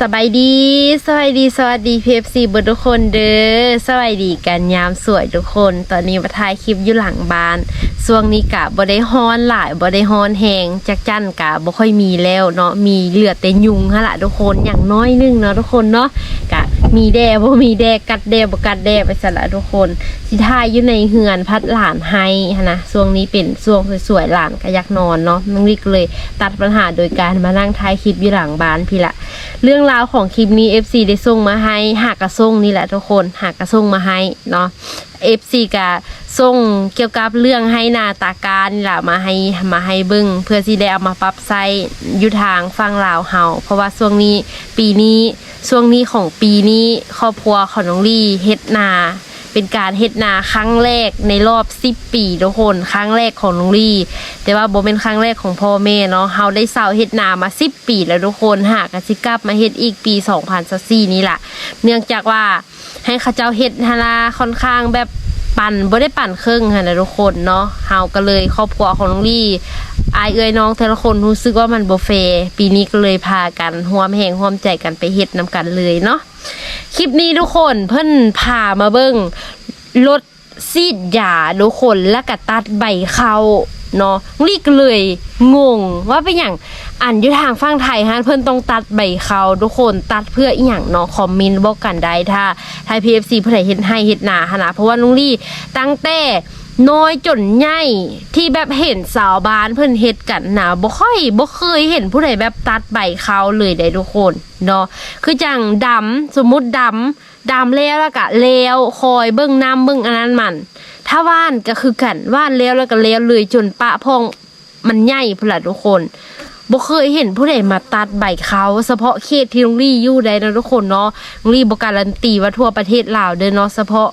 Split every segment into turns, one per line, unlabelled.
สบายดี สวัสดีสวัสดีพีเพฟซีเบอร์ทุกคนเด้อสวัสดีกันยามสวยทุกคน ตอนนี้มาถ่ายคลิปอยู่หลังบ้านช่วงนี้กะบ่ได้ฮ้อนหลายบ่ได้ฮ้อนแหงจักจั่นกะบ่ค่อยมีแล้วเนาะมีเหลือแต่ยุงฮะละทุกคนอย่างน้อยนึงเนาะทุกคนเนาะกะ มีแดบ่มีแดกัดแดบ่กัดแดไปซะละทุกคนสิถ่ายอยู่ในเฮือนพัดหลานให้นะช่วงนี้เป็นช่วงสวยๆหลานก็อยากนอนเนาะน้องลิกเลย ตัดปัญหาโดยการมานั่งถ่ายคลิปอยู่หลังบ้านพี่ละ เรื่องราวของคลิปนี้ FC ได้ส่งมาให้หากกระส่งนี่แหละทุกคนหากกระส่งมาให้เนาะ FC กะส่งเกี่ยวกับเรื่องให้หนาตาการนี่แหละมาให้มาให้เบิ่งเพื่อที่ได้เอามาปรับใช้อยู่ทางฟังลาวเฮาเพราะว่าช่วงนี้ปีนี้ ช่วงนี้ของปีนี้ครอบครัวของน้องลี่เฮ็ดนา เป็นการเฮ็ดนาครั้งแรกในรอบ10ปีทุกคนครั้งแรกของน้องลี่ แต่ว่าบ่เป็นครั้งแรกของพ่อแม่เนาะเฮาได้เศร้าเฮ็ดนามา10ปีแล้วทุกคนหากสิกลับมาเฮ็ดอีกปี2024นี่ล่ะเนื่องจากว่าให้เขาเจ้าเฮ็ดฮานาค่อนข้างแบบปั่นบ่ได้ปั่นครึ่งหั่นนะทุกคนเนาะเฮาก็เลยครอบครัวของน้องลี่ อายเอ้ยน้องแต่ละคนรู้สึกว่ามันบ่แฟร์ปีนี้ก็เลยพากันร่วมแห่งร่วมใจกันไปเฮ็ดนํกันเลยเนาะคลิปนี้ทุกคนเพิ่นพามาเบิ่งรถซีดยาทุกคนแล้วก็ตัดใบเขาเนาะลีกเลยงงว่าเป็นอย่างอันอยู่ทางฝั่งไทยฮะเพิ่อนต้องตัดใบเขาทุกคนตัดเพื่ออีหยังเนาะคอมเมนต์บอกกันได้ถ้าไทยพีเอฟซีเพื่อใดเฮ็ดให้เฮ็ดหนาหนนะเพราะว่าลุงลี่ตั้งแต่ น้อยจนใหญ่ที่แบบเห็นสาวบ้านเพิ่นเฮ็ดกันนะบ่ค่อยบ่เคยเห็นผู้ใดแบบตัดใบเขาเลยได้ทุกคนเนาะคือจังดำสมมุติดำดำแล้วแล้วก็แล้วคอยเบิ่งน้ำเบิ่งอันนั้นมัน ถ้าว่านก็คือกันว่านแล้วแล้วก็แล้วเลยจนปะพองมันใหญ่พุ่นล่ะทุกคนบ่เคยเห็นผู้ใดมาตัดใบเขาเฉพาะเขตที่ลุงลี่อยู่ได้นะทุกคนเนาะลุงลี่บ่การันตีว่าทั่วประเทศลาวเด้อเนาะเฉพาะ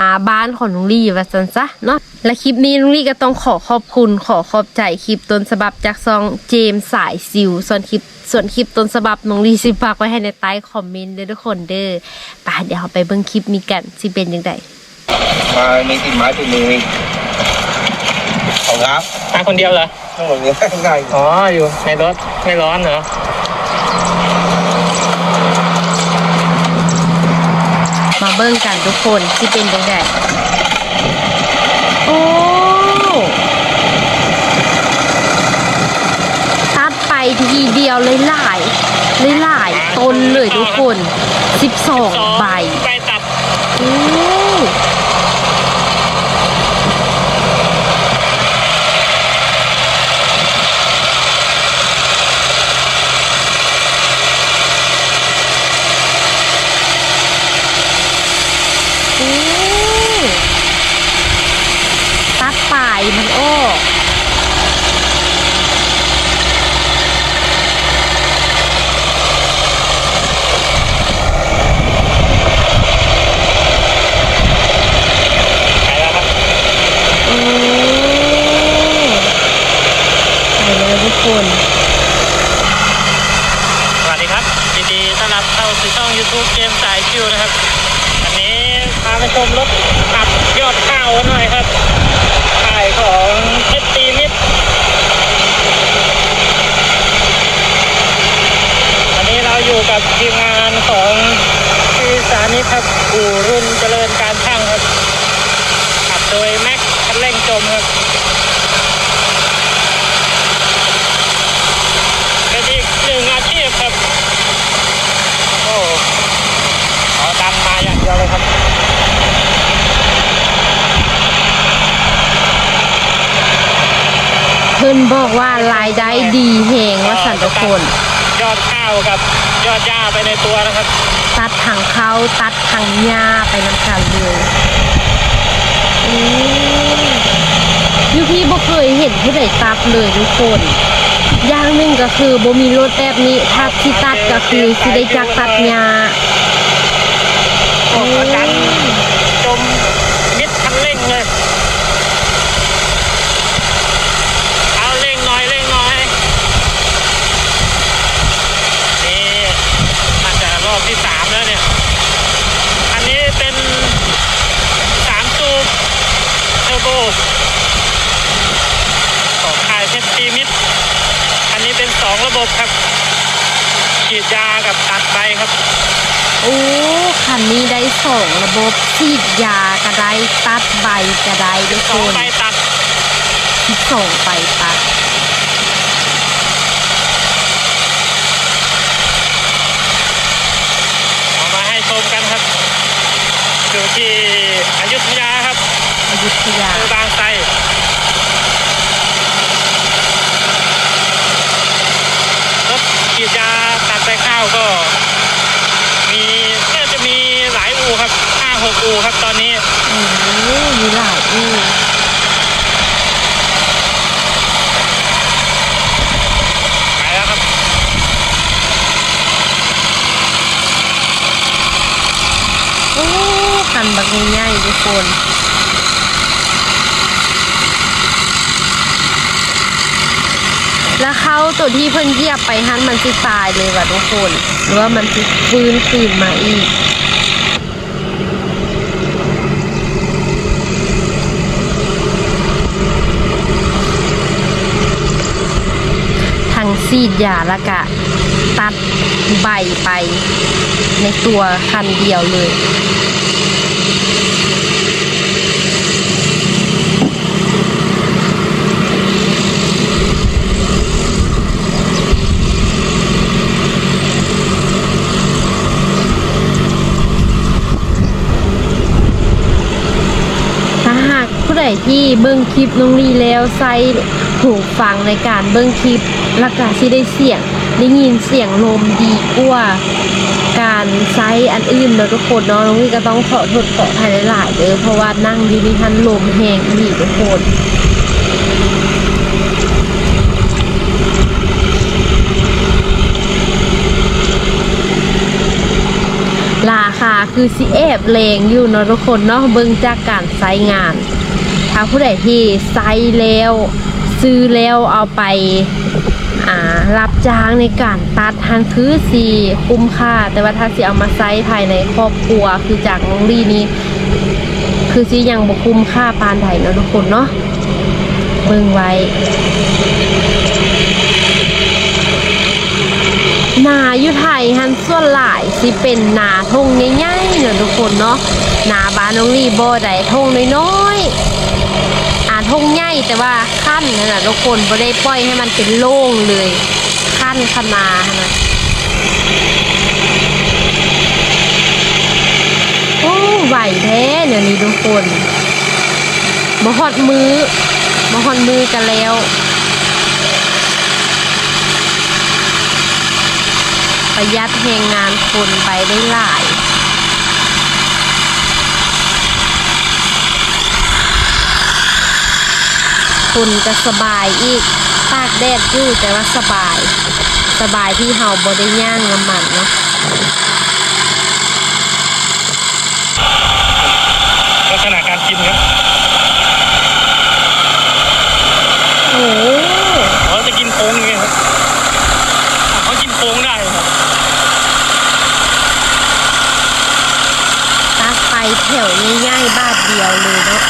อาบ้านของลุงลี่ว่าซั่นซะเนาะและคลิปนี้ลุงลี่ก็ต้องขอขอบคุณขอขอบใจคลิปต้นฉบับจากซองเจมส์สายซิวส่วนคลิปส่วนคลิปต้นฉบับน้องลี่สิฝากไว้ให้ในใต้คอมเมนต์เด้อทุกคนเด้อไปเดี๋ยวเราไปเบิ่งคลิปนี้กันสิเป็นจังได
มาในที่ไม้ที่มือของครับ
มาคนเดียวเหรอ
ทั้งหมดนี้ง่าย
อ๋ออยู่ในรถไม่ร้อนเหรอ
เบิ้งกันทุกคนที่เป็นจังไดโอ้ตัดไปทีเดียวเลยหลายเลยหลายต้นเลยทุกคน 12 ใบ
ใบตัด
โอ้โอ้ตัดปลายมันโอ้
ไปแล้วครับ
โอ้ไปเลยทุกคน
สวัสดีครับยินดีต้อนรับเข้าสู่ช่อง YouTube เกมสายคิวนะครับ อันนี้พาไปชมรถขับยอดข้าวกันหน่อยครับถ่ายของเอสตีมิดอันนี้เราอยู่ กับทีมงานของพี่สานิทครับอู่รุ่นเจริญการช่างครับขับโดยแม็กคันเร่งจมครับเป็นอีกหนึ่งอาชีพครับโอ้ขอดันมาอย่างเดียวเลยครับ
เพิ่นบอกว่ารายได้ดีแหงว่าสันทุคน
ยอดข้าวกับยอดหญ้าไปในตัวนะครับ
ตัดทางเขาตัดทางหญ้าไปน้ำกันเลยอืมยูพี่บ่เคยเห็นผู้ใดตัดเลยทุกคนอย่างหนึ่งก็คือบ่มีรถแบบนี้ถ้าที่ตัดก็คือสิได้จักตัดหญ้า
โอ้โหดันจมมิดคันเร่งเลย เอาเร่งหน่อยเร่งหน่อย นี่น่าจะรอบที่สามแล้วเนี่ย อันนี้เป็นสามตูบเทอร์โบของค่ายเพชรตีมิด อันนี้เป็นสองระบบครับ ฉีดยากับตัดใบครับ
โอ้คันนี้ได้สองระบบฉีดยาก็ได้ตัดใบก็ได้ทุก
ส
ค
อง
น
ใบตัด
ที่ส่งไปตัด
เอามาให้ชมกันครับ อยู่ที่อยุธยาครับ
อยุธยา
คือบางไทรรถฉีดยาตัดใบข้าวก็ มีน่าจะมีหลายอูครับห้าหกอูครับตอนนี้
โอ้มีหลายอู่
ไปแล้วครับ
โอ้คันบักง่ายๆทุกคน แล้วเขาตัวที่เพิ่นเหยียบไปหันมันสิตายเลยว่ะทุกคน หรือว่ามันสิฟื้นคืนมาอีกทั้งซีดยาล้วก็ตัดใบไป ในตัวคันเดียวเลย ถ้าหากผู้ใด ที่เบิ้งคลิปน้องลีแล้วใส่หูฟังในการเบิ้งคลิปแล้วก็สิได้เสียงได้ยินเสียงลมดีกว่าการใช้อันอื่นเนาะทุกคนเนาะน้องลีก็ต้องขอโทษขอภัยหลายๆเด้อเพราะว่านั่งอยูนี่ทันลมแหงอีทุกคนราคาคือสิเอฟเลงอยู่เนาะทุกคนเนาะเบิ่งจากการใช้งานาผู้ใดที่ใส่แล้วซื้อแล้วเอาไปอ่ารับจ้างในการตัดทันคือสีคุ้มค่า แต่ว่าถ้าสีเอามาใช้ภายในครอบครัวคือจากน้องลี่นี้คือสียังบุคุ้มค่าปานไดเนาะทุกคนเนาะเบิ่งไว้ นาอยู่ไทยฮันส่วนหลายสิเป็นนาทงง่ายๆเนาะทุกคนเนาะนาบ้านน้องลีบ่ได้ทงน้อยๆอ่าทงใหญ่แต่ว่าขั้นนั่นน่ะทุกคนบ่ได้ปล่อยให้มันเป็นโล่งเลยขั้นขนาดนั้นโอ้ไหวแท้เดี๋ยวนี้ทุกคนบ่ฮอดมือบ่ฮอดมือกันแล้ว ประหยัดแรงงานคนไปได้หลายคนจะสบายอีกตากแดดอยู่แต่ว่าสบาย สบายที่เฮาบ่ได้ย่างน้ำมันเนาะ
ลักษณะการกินครับ
โอ้
เขาจะกินโค้งไงครับอะเขากินโค้งได้ครับ
ตักไปแถวง่ายๆบาทเดียวเลยเนาะ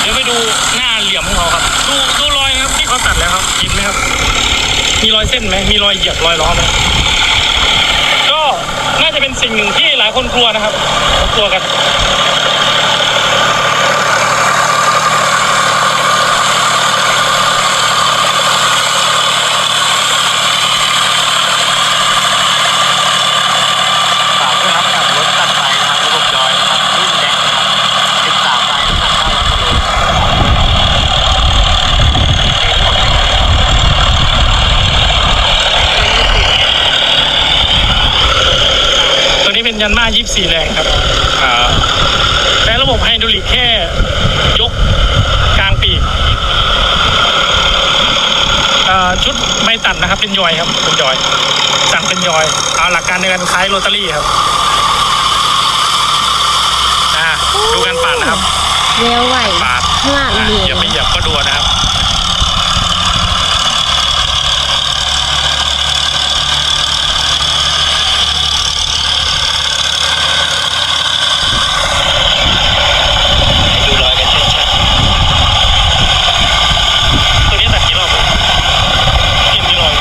เดี๋ยวไปดูหน้าเหลี่ยมของเขาครับ ดูดูรอยครับที่เขาตัดแล้วครับเห็นไหมครับ มีรอยเส้นไหมมีรอยเหยียบรอยล้อไหมก็น่าจะเป็นสิ่งหนึ่งที่หลายคนกลัวนะครับกลัวกัน
ฝากด้วยครับกับรถตัดไฟนะครับระบบยอยนะครับรุ่นแดงนะครับ13ไฟน้ำหนัก500กิโล
ตัวนี้เป็น ยันมา24 แรงครับอ่าแต่ระบบไฮดรอลิกแค่ยกกลางปีกอ่าชุดไม่ตัดนะครับเป็นยอยครับเป็นยอย สั่งเป็นยอยเอาหลักการในการคล้ายโรตารี่ครับอ่าดูการปาดนะครับ
แล้วไหว
ปาด
ขนาด
อ่า
เหลื
อย่า
อ
ไปเหยียบก็ดูนะครับ
ดูรอยกันชัด
ตัวนี้ตัดกี่รอบเนี่ยมีรอย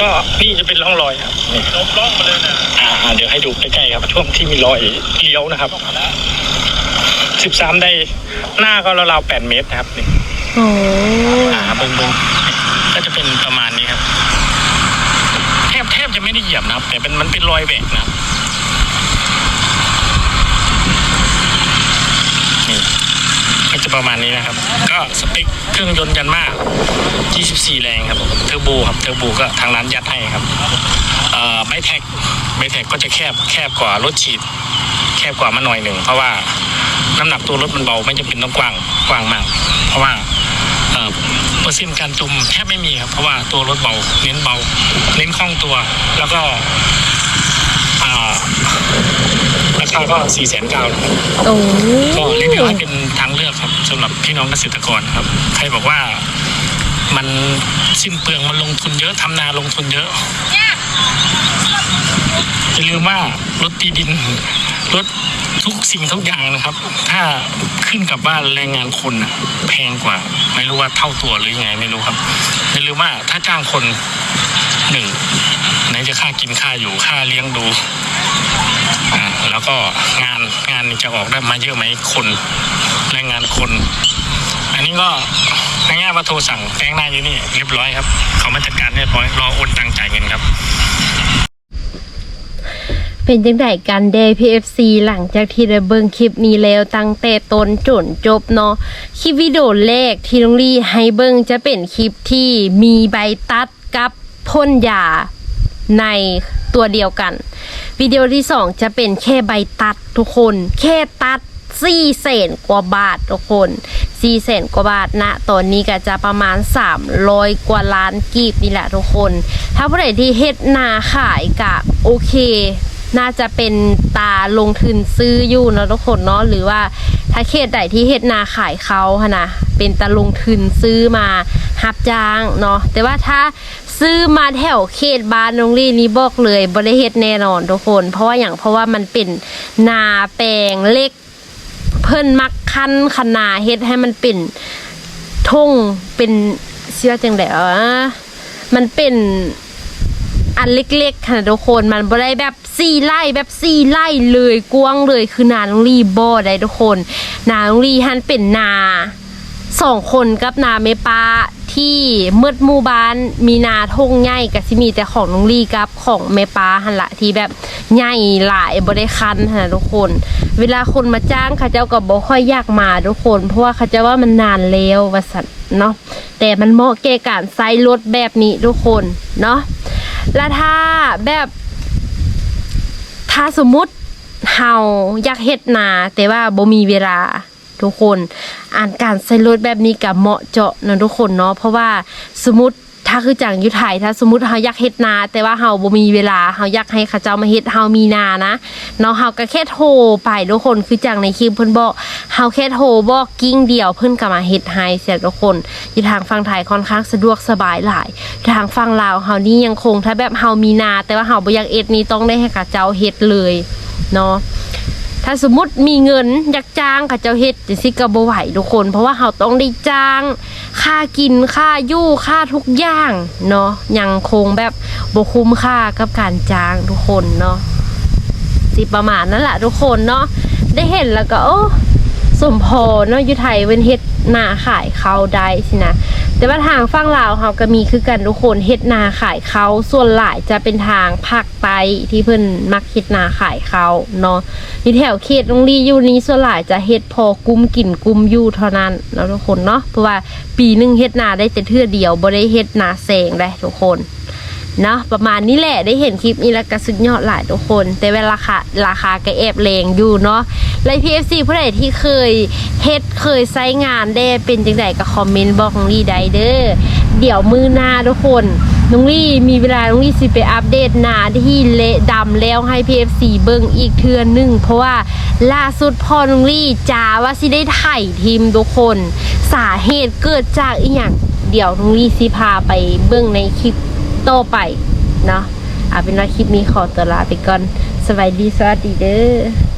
ก็นี่จะเป็นร่องรอยครับนี่ลบร่องมาเลยนะอ่าเดี๋ยวให้ดูใกล้ๆครับ ช่วงที่มีรอยเลี้ยว นะครับสิบสามได้หน้าก็ราวๆแปดเมตรนะครับนี่
โอ้
อ่าเบิ้งเบิ้งก็จะเป็นประมาณนี้ครับ แทบแทบจะไม่ได้เหยียบนะครับ แต่เป็นมันเป็นรอยแหวกนะครับนี่ ก็จะประมาณนี้นะครับ ก็สเปคเครื่องยนต์ยันมา 24 แรงครับเทอร์โบครับเทอร์โบก็ทางร้านยัดให้ครับเอ่อไบแท็กไบแท็กก็จะแคบแคบกว่ารถฉีด แคบกว่ามาหน่อยหนึ่งเพราะว่าน้ำหนักตัวรถมันเบาไม่จำเป็นต้องกว้างกว้างมาก เพราะว่าเปอร์เซ็นต์การจุมแทบไม่มีครับเพราะว่าตัวรถเบาเน้นเบา เน้นคล่องตัว แล้วก็ ราคาก็4ี่แสนเก้า
โอ้
ก็รีวิวให้เป็นทางเลือกครับสำหรับพี่น้องเกษตรกรครับ ใครบอกว่ามันสิ้นเปลืองมันลงทุนเยอะทำนาลงทุนเยอะอย่าลืมว่ารถตีดินรถทุกสิ่งทุกอย่างนะครับ ถ้าขึ้นกับว่าแรงงานคนน่ะแพงกว่า ไม่รู้ว่าเท่าตัวหรือยังไงไม่รู้ครับอย่าลืมว่าถ้าจ้างคนหนึ่ง ไหนจะค่ากินค่าอยู่ค่าเลี้ยงดูอ่าแล้วก็งานงานจะออกได้มาเยอะไหมคนแรงงานคน อันนี้ก็ง่ายๆว่าโทรสั่งแป้งหน้าอยู่นี่เรียบร้อยครับ เขามาจัดการเรียบร้อยรอโอนตังจ่ายเงินครับ
เป็นจังไดกันเดย์ PFC หลังจากที่ได้เบิ่งคลิปนี้แล้วตั้งแต่ต้นจนจบเนาะคลิปวิดีโอแรกที่น้องลี่ให้เบิ่งจะเป็นคลิปที่มีใบตัดกับพ่นยา ในตัวเดียวกัน วิดีโอที่สองจะเป็นแค่ใบตัดทุกคน แค่ตัดสี่แสนกว่าบาททุกคนสี่แสนกว่าบาทนะตอนนี้ก็จะประมาณ300กว่าล้านกีบนี่แหละทุกคน ถ้าผู้ใดที่เฮ็ดนาขายกะโอเค น่าจะเป็นตาลงทุนซื้ออยู่เนาะทุกคนเนาะหรือว่าถ้าเขตใดที่เฮ็ดนาขายเขาหนนะเป็นตาลงทุนซื้อมาหับจ้างเนาะแต่ว่าถ้า ซื้อมาแถวเขตบ้านนองลี่นี้บอกเลยบ่ได้เฮ็ดแน่นอนทุกคน เพราะว่าอย่างเพราะว่ามันเป็นนาแปลงเล็ก เพิ่นมักคันขนาเฮ็ดให้มันเป็นท่งเป็นเชื่อจังได๋อะมันเป็นอันเล็กๆค่ะทุกคนมันบ่ได้แบบสี่ไร่แบบสี่ไร่เลยกว้างเลยคือนาลงรีบ่ได้ทุกคน นาลงรีฮันเป็นนาสองคนกับนาเมปา ที่เมื่อหมู่บ้านมีนาทงใหญ่กับสิมีแต่ของน้องลีกับของเมปาหันละที่แบบใหญ่หลายบ่ได้คันหันนะทุกคน เวลาคนมาจ้างเขาเจ้าก็บ่ค่อยอยากมาทุกคน เพราะว่าเขาเจะว่ามันนานแล้ววสันเนาะแต่มันเหมาะแก่การใช้รถแบบนี้ทุกคนเนาะแล้วถ้าแบบถ้าสมมุติเฮาอยากเฮ็ดนา แต่ว่าบ่มีเวลา ทุกคนอ่านการใช้รถแบบนี้กับเหมาะเจาะนะทุกคนเนาะเพราะว่าสมมติถ้าคือจังอยู่ไทยถ้าสมมติเฮาอยากเฮ็ดนา แต่ว่าเฮาบ่มีเวลาเฮาอยากให้เขาเจ้ามาเฮ็ดเฮามีนานะเนาะเฮาก็แค่โทรไปทุกคนคือจังในคลิปเพิ่นบอกเฮาแค่โทรบอกกิ้งเดียวเพิ่นก็มาเฮ็ดให้เสียทุกคนอยู่ทางฝั่งไทยค่อนข้างสะดวกสบายหลายทางฝั่งลาวเฮานี่ยังคงถ้าแบบเฮามีนา แต่ว่าเฮาบ่อยากเอ็ดนี่ต้องได้ให้เขาเจ้าเฮ็ดเลยเนาะ ถ้าสมมติมีเงินอยากจ้างค่ะเจ้าเฮ็ดจังซี่ก็บ่ไหวทุกคน เพราะว่าเราต้องได้จ้าง ค่ากินค่าอยู่ค่าทุกอย่างเนาะยังคงแบบบ่คุ้มค่ากับการจ้างทุกคนเนาะสิประมาณนั้นแหละทุกคนเนาะได้เห็นแล้วก็โอ้ สมพอเนาะอยู่ไทยเว้นเฮ็ดนาขายเขาได้สินะแต่ว่าทางฝั่งลาวเขาก็มีคือกันทุกคนเฮ็ดนาขายเขาส่วนหลายจะเป็นทางภาคใต้ที่เพิ่นมักเฮ็ดนาขายเขาเนาะอยู่แถวเขตโรงรีอยู่นี้ส่วนหลายจะเฮ็ดพอกุ้มกินกุ้มอยู่เท่านั้นเนาะทุกคนเนาะเพราะว่าปีหนึงเฮ็ดนาได้แต่เทื่อเดียวบ่ได้เฮ็ดนาแซงได้ทุกคน เนาะประมาณนี้แหละได้เห็นคลิปนี้แล้วก็สุดยอดหลายทุกคน แต่เวลาราคาราคาก็แอบแรงอยู่เนาะไลพีเอฟซีผู้ใดที่เคยเฮ็ดเคยใช้งานได้เป็นจังไดก็คอมเมนต์บอกน้องลี่ได้เด้อเดี๋ยวมือหน้าทุกคนน้องลี่มีเวลาน้องลี่สิไปอัปเดตหนาที่เละดำแล้วให้ PFC เบิ่งอีกเทือนหนึงเพราะว่าล่าสุดพ่อน้องลี่จ้าว่าสิได้ไถ่ทีมทุกคน สาเหตุเกิดจากอีหยังเดี๋ยวน้องลี่สิพาไปเบิ่งในคลิป โตไปเนาะเอาเป็นว่าคลิปนี้ขอตัวลาไปก่อนสวัสดีสวัสดีเด้อ